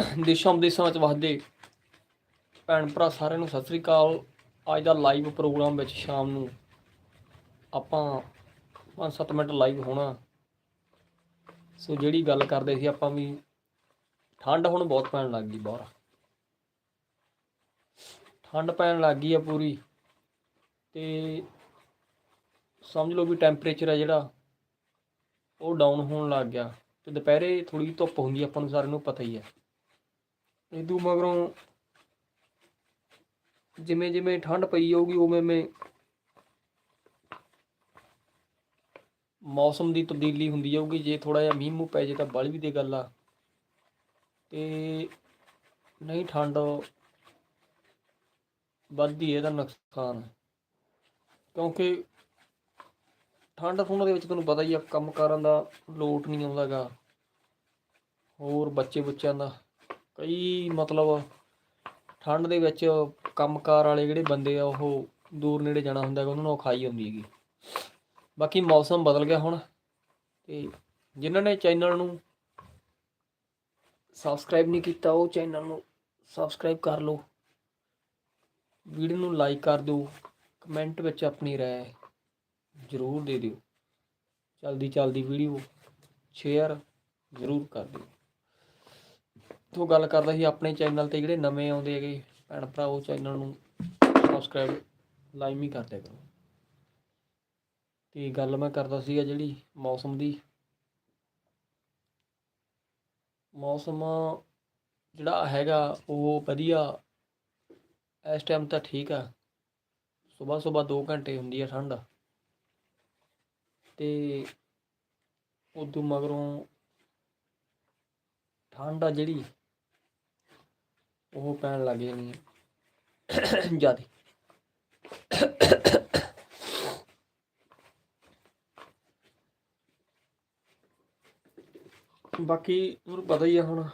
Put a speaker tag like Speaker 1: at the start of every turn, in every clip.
Speaker 1: ਦੇਸ਼ਾਂ ਵਿਦੇਸ਼ਾਂ ਵਿੱਚ ਵਸਦੇ ਭੈਣ ਭਰਾ ਸਾਰਿਆਂ ਨੂੰ ਸਤਿ ਸ੍ਰੀ ਅਕਾਲ। ਅੱਜ ਦਾ ਲਾਈਵ ਪ੍ਰੋਗਰਾਮ ਵਿੱਚ ਸ਼ਾਮ ਨੂੰ ਆਪਾਂ 5-7 ਮਿੰਟ ਲਾਈਵ ਹੋਣਾ। ਸੋ ਜਿਹੜੀ ਗੱਲ ਕਰਦੇ ਸੀ ਆਪਾਂ ਵੀ ਠੰਡ ਹੁਣ ਬਹੁਤ ਪੈਣ ਲੱਗ ਗਈ ਬਾਹਰ। ਠੰਡ ਪੈਣ ਲੱਗ ਗਈ ਆ ਪੂਰੀ। ਤੇ ਸਮਝ ਲਓ ਵੀ ਟੈਂਪਰੇਚਰ ਆ ਜਿਹੜਾ, ਉਹ ਡਾਊਨ ਹੋਣ ਲੱਗ ਗਿਆ। ਤੇ ਦੁਪਹਿਰੇ ਥੋੜੀ ਧੁੱਪ ਹੁੰਦੀ ਆਪਾਂ ਨੂੰ ਸਾਰਿਆਂ ਨੂੰ ਪਤਾ ਹੀ ਹੈ ਇਦੋਂ ਮਗਰੋਂ ਜਿਵੇਂ ਜਿਵੇਂ ਠੰਡ ਪਈ ਜਾਊਗੀ, ਉਵੇਂ ਉਵੇਂ ਮੌਸਮ ਦੀ ਤਬਦੀਲੀ ਹੁੰਦੀ ਜਾਊਗੀ। ਜੇ ਥੋੜਾ ਜਿਹਾ ਮੀਂਹ ਮੂੰਹ ਪੈ ਜੇ ਤਾਂ ਬਾਲੀ ਵੀ ਦੀ ਗੱਲ ਆ। ਤੇ ਨਹੀਂ ਠੰਡ ਵੱਧਦੀ ਹੈ ਇਹਦਾ ਨੁਕਸਾਨ ਕਿਉਂਕਿ ਠੰਡ ਠੁੰਡ ਦੇ ਵਿੱਚ ਤੁਹਾਨੂੰ ਪਤਾ ਹੀ ਆ ਕੰਮ ਕਾਰਾਂ ਦਾ ਲੋਟ ਨਹੀਂ ਆਉਂਦਾਗਾ ਹੋਰ ਬੱਚੇ ਬੁੱਚਿਆਂ ਦਾ ਕਈ ਮਤਲਬ ਠੰਡ ਦੇ ਵਿੱਚ ਕੰਮਕਾਰ ਵਾਲੇ ਜਿਹੜੇ ਬੰਦੇ ਆ, ਉਹ ਦੂਰ ਨੇੜੇ ਜਾਣਾ ਹੁੰਦਾ ਹੈਗਾ, ਉਹਨਾਂ ਨੂੰ ਔਖਾਈ ਹੁੰਦੀ ਹੈਗੀ। ਬਾਕੀ ਮੌਸਮ ਬਦਲ ਗਿਆ ਹੁਣ ਤੇ ਜਿਨ੍ਹਾਂ ਨੇ ਚੈਨਲ ਨੂੰ ਸਬਸਕ੍ਰਾਈਬ ਨਹੀਂ ਕੀਤਾ, ਉਹ ਚੈਨਲ ਨੂੰ ਸਬਸਕ੍ਰਾਈਬ ਕਰ ਲਓ। ਵੀਡੀਓ ਨੂੰ ਲਾਈਕ ਕਰ ਦਿਓ, ਕਮੈਂਟ ਵਿੱਚ ਆਪਣੀ ਰਾਏ ਜ਼ਰੂਰ ਦੇ ਦਿਓ। ਜਲਦੀ ਜਲਦੀ ਵੀਡੀਓ ਸ਼ੇਅਰ ਜ਼ਰੂਰ ਕਰ ਦਿਓ। ਤੋਂ ਗੱਲ ਕਰਦਾ ਸੀ ਆਪਣੇ ਚੈਨਲ ਤੇ ਜਿਹੜੇ ਨਵੇਂ ਆਉਂਦੇ ਹੈਗੇ, ਭੈਣ ਭਰਾ, ਉਹ ਚੈਨਲ ਨੂੰ ਸਬਸਕ੍ਰਾਈਬ ਲਾਈਮ ਹੀ ਕਰਦੇ ਕਰੋ। ਤੇ ਗੱਲ ਮੈਂ ਕਰਦਾ ਸੀਗਾ ਜਿਹੜੀ ਮੌਸਮ ਦੀ। ਮੌਸਮ ਜਿਹੜਾ ਹੈਗਾ, ਉਹ ਵਧੀਆ। ਇਸ ਟਾਈਮ ਤਾਂ ਠੀਕ ਆ। ਸਵੇਰ ਸਵੇਰ 2 ਘੰਟੇ ਹੁੰਦੀ ਆ ਠੰਡ। ਤੇ ਉਦੋਂ ਮਗਰੋਂ ਠੰਡ ਆ ਜਿਹੜੀ ਉਹ ਪੈਣ ਲੱਗ ਜਾਣੀ ਹੈ ਜ਼ਿਆਦਾ। ਬਾਕੀ ਤੁਹਾਨੂੰ ਪਤਾ ਹੀ ਆ ਹੁਣ।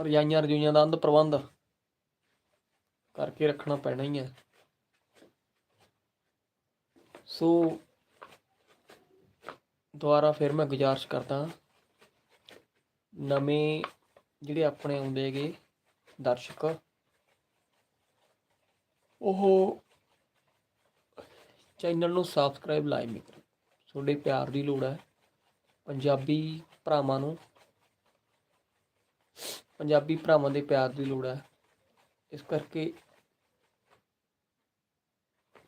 Speaker 1: ਰਜਾਈਆਂ ਰਜੂਈਆਂ ਦਾ ਅੰਧ ਪ੍ਰਬੰਧ ਕਰਕੇ ਰੱਖਣਾ ਪੈਣਾ ਹੀ ਹੈ ਸੋ ਦੁਬਾਰਾ ਫਿਰ ਮੈਂ ਗੁਜ਼ਾਰਿਸ਼ ਕਰਦਾ। ਨਵੇਂ ਜਿਹੜੇ ਆਪਣੇ ਆਉਂਦੇ ਹੈਗੇ ਦਰਸ਼ਕ, ਉਹ ਚੈਨਲ ਨੂੰ ਸਬਸਕ੍ਰਾਈਬ ਲਾਈਕ ਨਹੀਂ ਕਰੋ ਤੁਹਾਡੇ ਪਿਆਰ ਦੀ ਲੋੜ ਹੈ। ਪੰਜਾਬੀ ਭਰਾਵਾਂ ਨੂੰ, ਪੰਜਾਬੀ ਭਰਾਵਾਂ ਦੇ ਪਿਆਰ ਦੀ ਲੋੜ ਹੈ। ਇਸ ਕਰਕੇ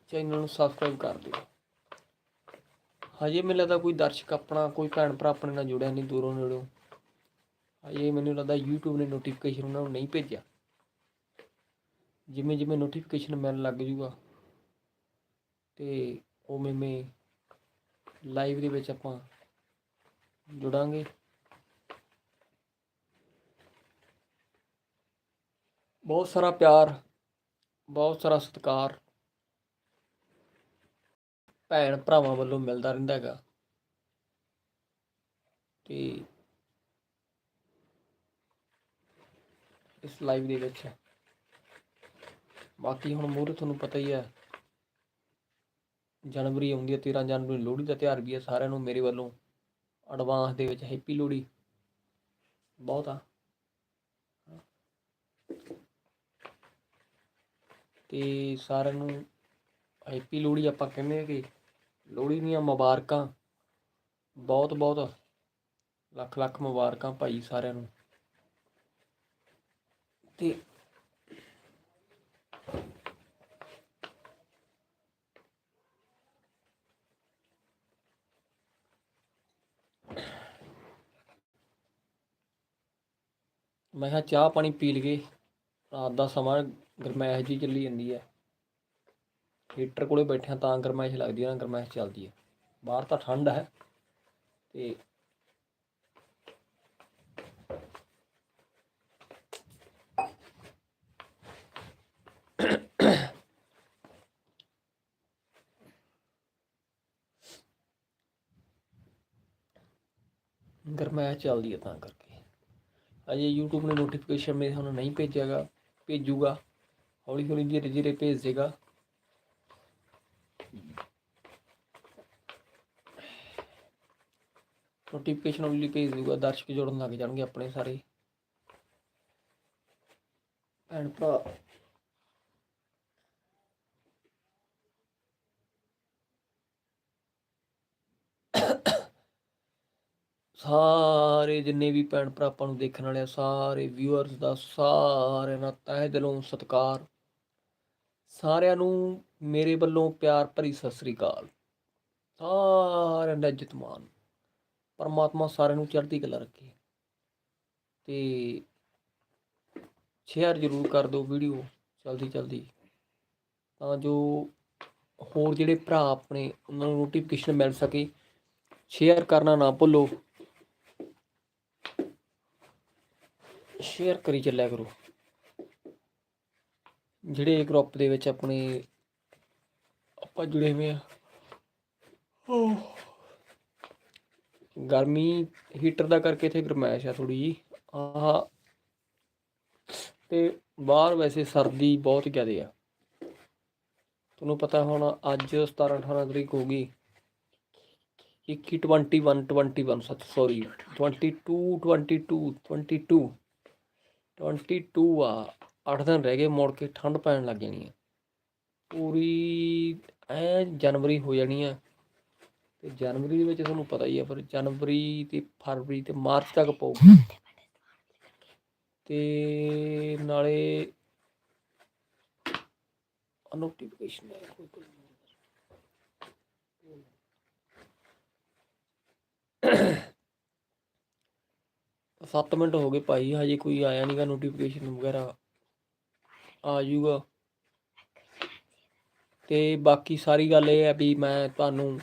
Speaker 1: ਚੈਨਲ ਨੂੰ ਸਬਸਕ੍ਰਾਈਬ ਕਰ ਦਿਓ। ਹਜੇ ਮੈਨੂੰ ਲੱਗਦਾ ਕੋਈ ਦਰਸ਼ਕ ਆਪਣਾ, ਕੋਈ ਭੈਣ ਭਰਾ ਆਪਣੇ ਨਾਲ ਜੁੜਿਆ ਨਹੀਂ, ਦੂਰੋਂ ਨੇੜੋਂ। ਇਹ ਮੈਨੂੰ ਲੱਗਦਾ YouTube ਨੇ ਨੋਟੀਫਿਕੇਸ਼ਨ ਉਹਨਾਂ ਨੂੰ ਨਹੀਂ ਭੇਜਿਆ। ਜਿਵੇਂ ਜਿਵੇਂ ਨੋਟੀਫਿਕੇਸ਼ਨ ਮਿਲਣ ਲੱਗ ਜੂਗਾ ਤੇ ਉਵੇਂ ਉਵੇਂ ਲਾਈਵ ਦੇ ਵਿੱਚ ਆਪਾਂ ਜੁੜਾਂਗੇ। ਬਹੁਤ ਸਾਰਾ ਪਿਆਰ, ਬਹੁਤ ਸਾਰਾ ਸਤਿਕਾਰ ਭੈਣ ਭਰਾਵਾਂ ਵੱਲੋਂ ਮਿਲਦਾ ਰਹਿੰਦਾ ਹੈਗਾ। ਤੇ ਇਸ ਲਾਈਵ ਦੇ ਵਿੱਚ। ਬਾਕੀ ਹੁਣ ਮੂਹਰੇ ਤੁਹਾਨੂੰ ਪਤਾ ਹੀ ਹੈ, ਜਨਵਰੀ ਆਉਂਦੀ ਹੈ 13 ਜਨਵਰੀ ਲੋਹੜੀ ਦਾ ਤਿਉਹਾਰ ਵੀ ਹੈ, ਸਾਰਿਆਂ ਨੂੰ ਮੇਰੇ ਵੱਲੋਂ ਐਡਵਾਂਸ ਦੇ ਵਿੱਚ ਹੈਪੀ ਲੋਹੜੀ। ਬਹੁਤ ਆ। ਤੇ ਸਾਰਿਆਂ ਨੂੰ ਹੈਪੀ ਲੋਹੜੀ ਆਪਾਂ ਕਹਿੰਦੇ ਹਾਂ ਕਿ ਲੋਹੜੀ ਦੀਆਂ ਮੁਬਾਰਕਾਂ ਬਹੁਤ ਬਹੁਤ ਲੱਖ ਲੱਖ ਮੁਬਾਰਕਾਂ ਭਾਈ ਸਾਰਿਆਂ ਨੂੰ। ਤੇ ਮੈਂ ਕਿਹਾ ਚਾਹ ਪਾਣੀ ਪੀ ਲਈਏ। ਰਾਤ ਦਾ ਸਮਾਂ ਗਰਮੈਸ਼ ਜੀ ਚੱਲੀ ਜਾਂਦੀ ਹੈ। ਹੀਟਰ ਕੋਲੇ ਬੈਠਿਆ ਤਾਂ ਗਰਮੈਸ਼ ਲੱਗਦੀ ਹੈ ਨਾ, ਗਰਮੈਸ਼ ਚੱਲਦੀ ਹੈ। ਬਾਹਰ ਤਾਂ ਠੰਡ ਹੈ ਤੇ ਗਰਮੈਸ਼ ਚੱਲਦੀ ਹੈ ਤਾਂ ਕਰਕੇ। ਅਜੇ YouTube ਨੇ ਨੋਟੀਫਿਕੇਸ਼ਨ ਮੇਰੇ ਸਾਨੂੰ ਨਹੀਂ ਭੇਜਿਆਗਾ, ਭੇਜੂਗਾ। ਹੌਲੀ ਹੌਲੀ ਧੀਰੇ ਧੀਰੇ ਭੇਜ ਦੇਗਾ। ਨੋਟੀਫਿਕੇਸ਼ਨ ਹੌਲੀ ਭੇਜ ਦੇਊਗਾ, ਦਰਸ਼ਕ ਜੁੜਨ ਲੱਗ ਜਾਣਗੇ ਆਪਣੇ ਸਾਰੇ। ਭੈਣ ਭਰਾ। ਸਾਰੇ ਜਿੰਨੇ ਵੀ ਭੈਣ ਭਰਾ ਆਪਾਂ ਨੂੰ ਦੇਖਣ ਵਾਲੇ ਆ, ਸਾਰੇ ਵਿਊਅਰਸ ਦਾ ਸਾਰਿਆਂ ਦਾ ਤਹਿ ਦਿਲੋਂ ਸਤਿਕਾਰ। ਸਾਰਿਆਂ ਨੂੰ ਮੇਰੇ ਵੱਲੋਂ ਪਿਆਰ ਭਰੀ ਸਤਿ ਸ੍ਰੀ ਅਕਾਲ। ਸਾਰਿਆਂ ਦਾ ਇੱਜ਼ਤ ਮਾਨ ਪਰਮਾਤਮਾ ਸਾਰਿਆਂ ਨੂੰ ਚੜ੍ਹਦੀ ਕਲਾ ਰੱਖੇ। ਤੇ ਸ਼ੇਅਰ ਜ਼ਰੂਰ ਕਰ ਦਿਓ ਵੀਡੀਓ ਜਲਦੀ ਜਲਦੀ ਤਾਂ ਜੋ ਹੋਰ ਜਿਹੜੇ ਭਰਾ ਆਪਣੇ ਉਹਨਾਂ ਨੂੰ ਨੋਟੀਫਿਕੇਸ਼ਨ ਮਿਲ ਸਕੇ। ਸ਼ੇਅਰ ਕਰਨਾ ਨਾ ਭੁੱਲੋ। ਸ਼ੇਅਰ ਕਰੀ ਚੱਲਿਆ ਕਰੋ। ਜਿਹੜੇ ਗਰੁੱਪ ਦੇ ਵਿੱਚ ਆਪਣੇ ਆਪਾਂ ਜੁੜੇ ਹੋਏ ਆ। ਗਰਮੀ ਹੀਟਰ ਦਾ ਕਰਕੇ ਇੱਥੇ ਗਰਮੈਸ਼ ਆ ਥੋੜੀ ਜੀ ਆਹ। ਤੇ ਬਾਹਰ ਵੈਸੇ ਸਰਦੀ ਬਹੁਤ ਜ਼ਿਆਦੇ ਆ। ਤੁਹਾਨੂੰ ਪਤਾ ਹੁਣ ਅੱਜ 17 18 ਤਰੀਕ ਹੋ ਗਈ। 21 21 21 ਸੱਚ ਸੌਰੀ 22 22 22 22 ਆ 8 ਦਿਨ ਰਹਿ ਗਏ ਮੁੜ ਕੇ ਠੰਡ ਪੈਣ ਲੱਗ ਜਾਣੀ ਹੈ ਪੂਰੀ ਐ ਜਨਵਰੀ ਹੋ ਜਾਣੀ ਆ ਤੇ ਜਨਵਰੀ ਦੇ ਵਿੱਚ ਤੁਹਾਨੂੰ ਪਤਾ ਹੀ ਆ ਫਿਰ ਜਨਵਰੀ ਤੇ ਫਰਵਰੀ ਤੇ ਮਾਰਚ ਤੱਕ ਪਊਗੀ ਤੇ ਨਾਲੇ ਨੋਟੀਫਿਕੇਸ਼ਨ ਹੈ ਕੋਈ ਕੋਈ। 7 ਮਿੰਟ ਹੋ ਗਏ ਭਾਈ, ਹਜੇ ਕੋਈ ਆਇਆ ਨਹੀਂਗਾ ਨੋਟੀਫਿਕੇਸ਼ਨ ਵਗੈਰਾ। ਆ ਜਾਊਗਾ। ਤੇ ਬਾਕੀ ਸਾਰੀ ਗੱਲ ਇਹ ਹੈ ਵੀ ਮੈਂ ਤੁਹਾਨੂੰ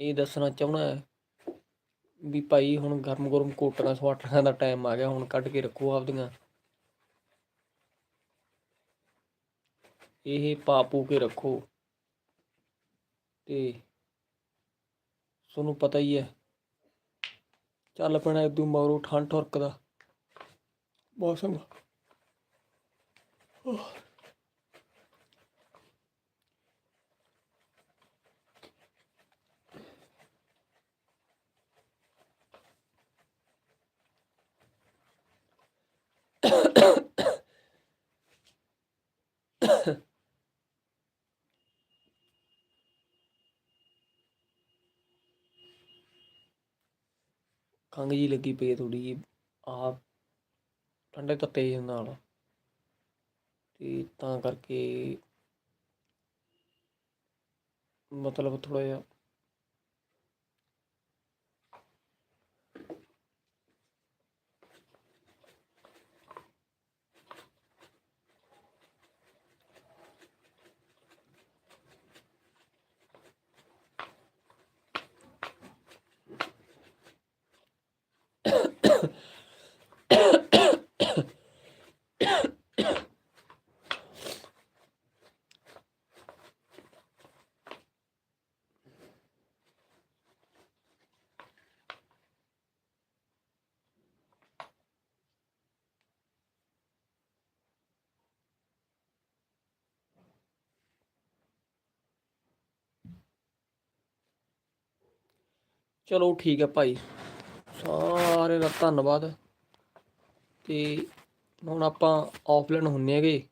Speaker 1: ਇਹ ਦੱਸਣਾ ਚਾਹਣਾ ਹੈ ਵੀ ਭਾਈ ਹੁਣ ਗਰਮ ਗਰਮ ਕੋਟੀਆਂ ਸਵਾਟਰਾਂ ਦਾ ਟਾਈਮ ਆ ਗਿਆ, ਹੁਣ ਕੱਢ ਕੇ ਰੱਖੋ ਆਪਦੀਆਂ। ਇਹ ਪਾਪੂ ਕੇ ਰੱਖੋ। ਤੇ ਤੁਹਾਨੂੰ ਪਤਾ ਹੀ ਹੈ ਚੱਲ ਪੈਣਾ ਇਦੋਂ ਮਗਰੋਂ ਠੰਡ ਠੁਰਕ ਦਾ। ਮੌਸਮ। ਖੰਘ ਜੀ ਲੱਗੀ ਪਈ ਥੋੜੀ ਜੀ ਆਪ ਠੰਡੇ ਤੱਤੇ ਜਿਹੇ ਨਾਲ। ਤੇ ਤਾਂ ਕਰਕੇ ਮਤਲਬ ਥੋੜਾ ਜਿਹਾ ਚਲੋ ਠੀਕ ਹੈ ਭਾਈ। ਸਾਰੇ ਦਾ ਧੰਨਵਾਦ। ਤੇ ਹੁਣ ਆਪਾਂ ਆਫਲਾਈਨ ਹੁੰਨੇ ਹੈਗੇ।